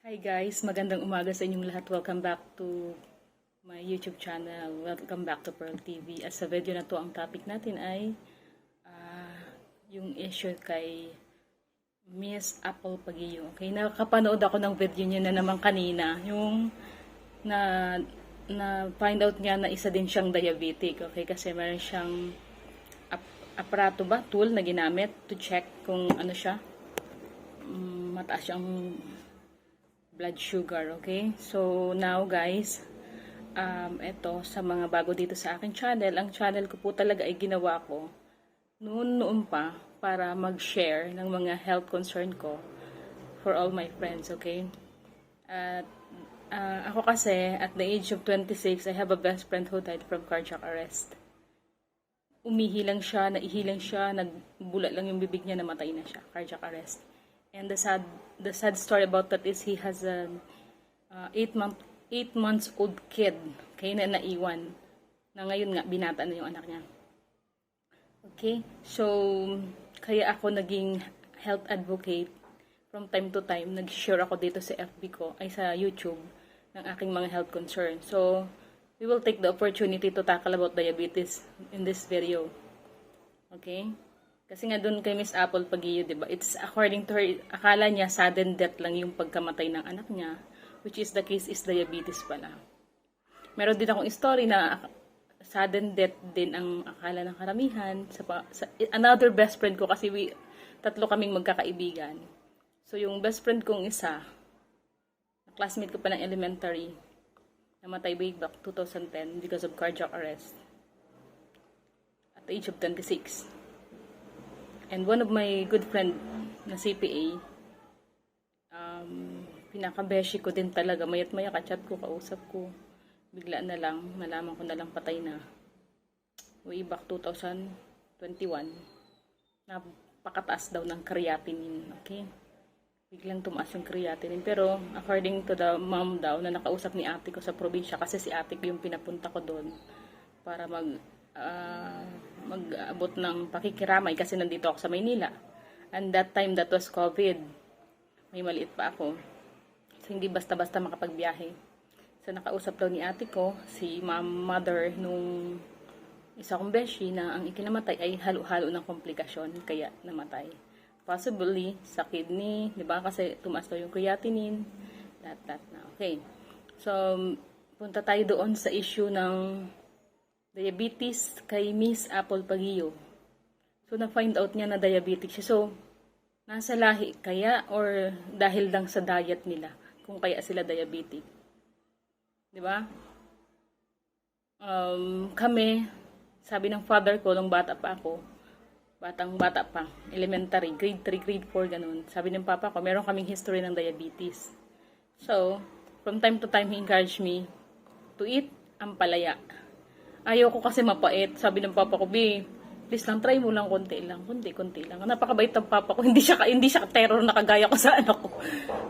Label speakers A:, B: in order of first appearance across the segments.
A: Hi guys, magandang umaga sa inyong lahat. Welcome back to my YouTube channel. Welcome back to Pearl TV. As sa video na to, ang topic natin ay ah, yung issue kay Miss Apple Pagio. Okay, nakapanood ako ng video niya na naman kanina. Yung na na find out niya na isa din siyang diabetic. Okay, kasi meron siyang ap- aparato ba, tool na ginamit to check kung ano siya, mm, mataas siyang blood sugar, okay? So, now guys, um, eto, sa mga bago dito sa aking channel, ang channel ko po talaga ay ginawa ko noon noon pa para mag-share ng mga health concern ko for all my friends, okay? At ah, ako kasi, at the age of 26, I have a best friend who died from cardiac arrest. Umihi lang siya, naihi lang siya, nagbulat lang yung bibig niya, namatay na siya, cardiac arrest. And the sad the sad story about that is he has a uh, eight month eight months old kid okay na naiwan na ngayon nga binata na yung anak niya. Okay? So kaya ako naging health advocate from time to time nag-share ako dito sa FB ko ay sa YouTube ng aking mga health concern. So we will take the opportunity to tackle about diabetes in this video. Okay? Kasi nga doon kay Miss Apple Pagio, 'di ba? It's according to her, akala niya sudden death lang yung pagkamatay ng anak niya, which is the case is diabetes pala. Meron din akong story na sudden death din ang akala ng karamihan sa, sa another best friend ko kasi we tatlo kaming magkakaibigan. So yung best friend kong isa, classmate ko pa ng elementary, namatay way back 2010 because of cardiac arrest at the age of 26. And one of my good friend na CPA, um, pinakabeshi ko din talaga. Mayat maya kachat ko, kausap ko. Bigla na lang, nalaman ko na lang patay na. Way back 2021, napakataas daw ng creatinine. Okay? Biglang tumaas yung creatinine. Pero according to the mom daw, na nakausap ni ate ko sa probinsya, kasi si ate ko yung pinapunta ko doon para mag ah, mag-abot ng pakikiramay kasi nandito ako sa Maynila. And that time, that was COVID. May maliit pa ako. So, hindi basta-basta makapagbiyahe. So, nakausap daw ni ate ko, si mom, mother, nung isa kong beshi na ang ikinamatay ay halo-halo ng komplikasyon, kaya namatay. Possibly, sa kidney, di ba? Kasi tumaas daw yung creatinine, that, that na. Okay. So, punta tayo doon sa issue ng diabetes kay Miss Apple Pagio. So, na-find out niya na diabetic siya. So, nasa lahi kaya or dahil lang sa diet nila kung kaya sila diabetic. 'Di ba? Um, kami, sabi ng father ko, nung bata pa ako, batang bata pa, elementary, grade 3, grade 4, ganun. Sabi ng papa ko, meron kaming history ng diabetes. So, from time to time, he encouraged me to eat ampalaya. Ayaw ko kasi mapait. Sabi ng papa ko, B, please lang, try mo lang konti lang. Konti, konti lang. Napakabait ng papa ko. Hindi siya, hindi siya terror na kagaya ko sa anak ko.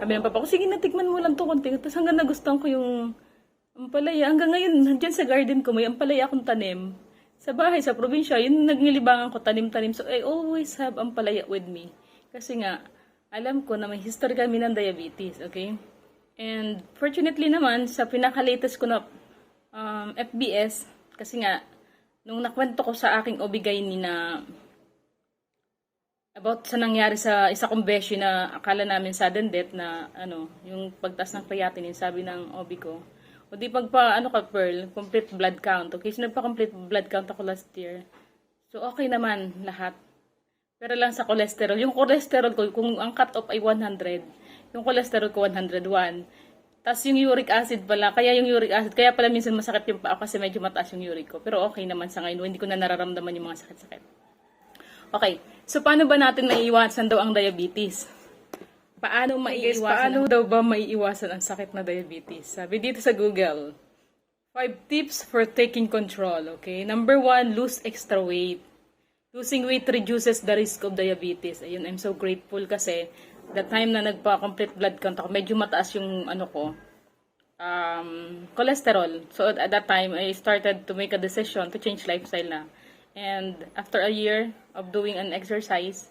A: Sabi ng papa ko, sige na, tikman mo lang to konti. Tapos hanggang nagustuhan ko yung ampalaya. Hanggang ngayon, dyan sa garden ko, may ampalaya akong tanim. Sa bahay, sa probinsya, yun naglilibangan ko, tanim-tanim. So, I always have ampalaya with me. Kasi nga, alam ko na may history kami ng diabetes, okay? And fortunately naman, sa pinaka-latest ko na um, FBS, kasi nga, nung nakwento ko sa aking obigay ni na about sa nangyari sa isa kong beshi na akala namin sudden death na ano, yung pagtas ng creatinine, sabi ng obi ko, o di pagpa, ano ka, Pearl, complete blood count. Okay, so nagpa-complete blood count ako last year. So, okay naman lahat. Pero lang sa cholesterol. Yung cholesterol ko, kung ang cut-off ay 100, yung cholesterol ko 101. Tapos yung uric acid pala, kaya yung uric acid, kaya pala minsan masakit yung paa kasi medyo mataas yung uric ko. Pero okay naman sa ngayon, hindi ko na nararamdaman yung mga sakit-sakit. Okay, so paano ba natin maiiwasan daw ang diabetes? Paano maiiwasan? paano daw ba maiiwasan ang sakit na diabetes? Sabi dito sa Google, 5 tips for taking control, okay? Number one, lose extra weight. Losing weight reduces the risk of diabetes. Ayun, I'm so grateful kasi the time na nagpa-complete blood count ako, medyo mataas yung ano ko, um, cholesterol. So at that time, I started to make a decision to change lifestyle na. And after a year of doing an exercise,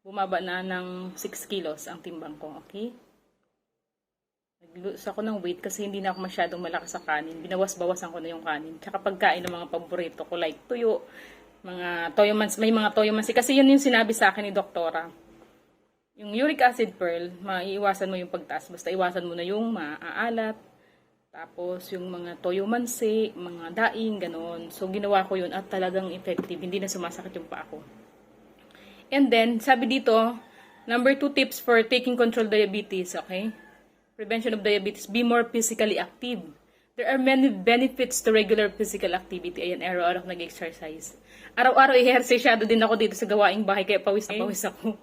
A: bumaba na ng 6 kilos ang timbang ko, okay? nag-lose ako ng weight kasi hindi na ako masyadong malakas sa kanin. Binawas-bawasan ko na yung kanin. Tsaka pagkain ng mga paborito ko like tuyo, mga toyo mans, may mga toyo mansi. Kasi yun yung sinabi sa akin ni doktora. Yung uric acid pearl, maiiwasan mo yung pagtaas. Basta iwasan mo na yung maaalat. Tapos yung mga toyo mansi, mga daing, ganon. So ginawa ko yun at talagang effective. Hindi na sumasakit yung paa ko. And then, sabi dito, number two tips for taking control diabetes, okay? Prevention of diabetes, be more physically active. There are many benefits to regular physical activity. Ayan, araw-araw nag-exercise. Araw-araw i-exercise din ako dito sa gawaing bahay, kaya pawis na pawis ako.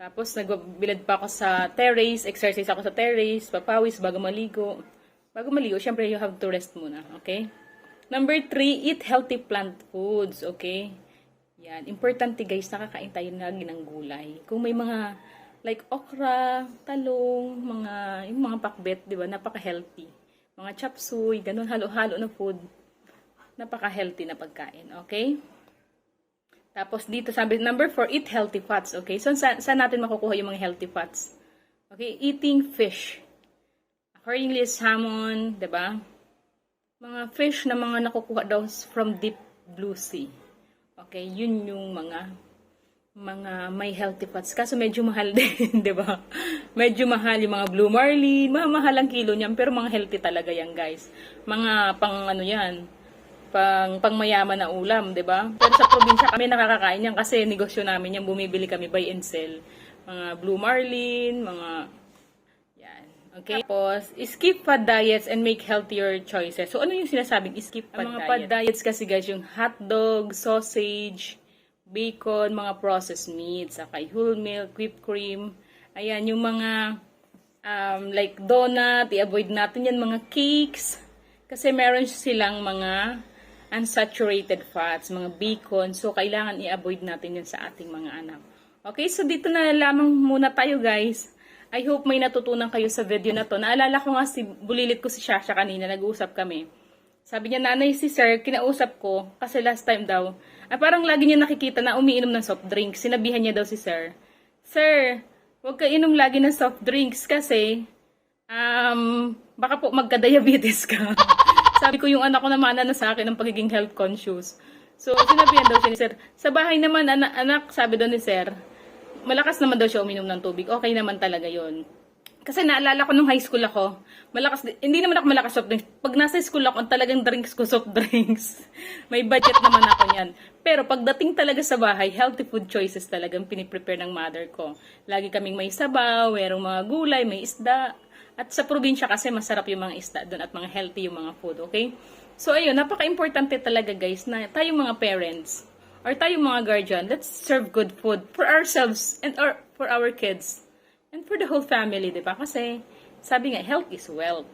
A: Tapos, nagbilad pa ako sa terrace, exercise ako sa terrace, papawis bago maligo. Bago maligo, syempre you have to rest muna, okay? Number three, eat healthy plant foods, okay? Yan, importante guys, nakakain tayo lagi ng gulay. Kung may mga like okra, talong, mga yung mga pakbet, 'di ba? Napaka-healthy. Mga chop suey, ganun halo-halo na food. Napaka-healthy na pagkain, okay? Tapos dito sabi number 4, eat healthy fats, okay? So saan, saan natin makukuha yung mga healthy fats? Okay, eating fish. Accordingly, salmon, 'di ba? Mga fish na mga nakukuha daw from deep blue sea. Okay, yun yung mga mga may healthy fats. Kaso medyo mahal din, 'di ba? Medyo mahal yung mga blue marlin, mga mahal ang kilo niyan, pero mga healthy talaga yan, guys. Mga pang ano 'yan, pang pangmayaman na ulam, 'di ba? Pero sa probinsya kami nakakakain yan kasi negosyo namin yan, bumibili kami buy and sell. Mga blue marlin, mga yan. Okay? Tapos, skip fad diets and make healthier choices. So, ano yung sinasabing skip fad
B: Ang mga
A: diet? fad diets kasi guys, yung hotdog, sausage, bacon, mga processed meats, saka whole milk, whipped cream. Ayan, yung mga um, like donut, i-avoid natin yan, mga cakes. Kasi meron silang mga unsaturated fats, mga bacon. So, kailangan i-avoid natin yan sa ating mga anak. Okay, so dito na lamang muna tayo guys. I hope may natutunan kayo sa video na to. Naalala ko nga si, bulilit ko si Shasha kanina, nag-uusap kami. Sabi niya, nanay si sir, kinausap ko, kasi last time daw, ay parang lagi niya nakikita na umiinom ng soft drinks. Sinabihan niya daw si sir, Sir, huwag ka inom lagi ng soft drinks kasi, um, baka po magka-diabetes ka. Sabi ko yung anak ko naman na sa akin ng pagiging health conscious. So, sinabihan daw siya ni sir, sa bahay naman, anak, anak sabi daw ni sir, malakas naman daw siya uminom ng tubig. Okay naman talaga yon. Kasi naalala ko nung high school ako, malakas, di- hindi naman ako malakas soft drinks. Pag nasa school ako, ang talagang drinks ko soft drinks. May budget naman ako niyan. Pero pagdating talaga sa bahay, healthy food choices talagang piniprepare ng mother ko. Lagi kaming may sabaw, merong mga gulay, may isda. At sa probinsya kasi masarap yung mga isda doon at mga healthy yung mga food, okay? So ayun, napaka-importante talaga guys na tayong mga parents or tayong mga guardian, let's serve good food for ourselves and or for our kids and for the whole family, di ba? Kasi sabi nga, health is wealth.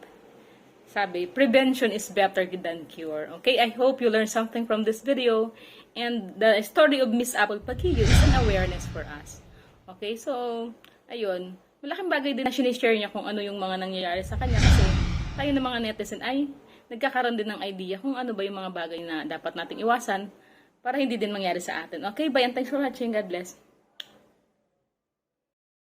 A: Sabi, prevention is better than cure. Okay, I hope you learned something from this video. And the story of Miss Apple Paquillo is an awareness for us. Okay, so, ayun. Malaking bagay din na sinishare niya kung ano yung mga nangyayari sa kanya kasi tayo ng mga netizen ay nagkakaroon din ng idea kung ano ba yung mga bagay na dapat nating iwasan para hindi din mangyari sa atin. Okay, bye and thanks for watching. God bless.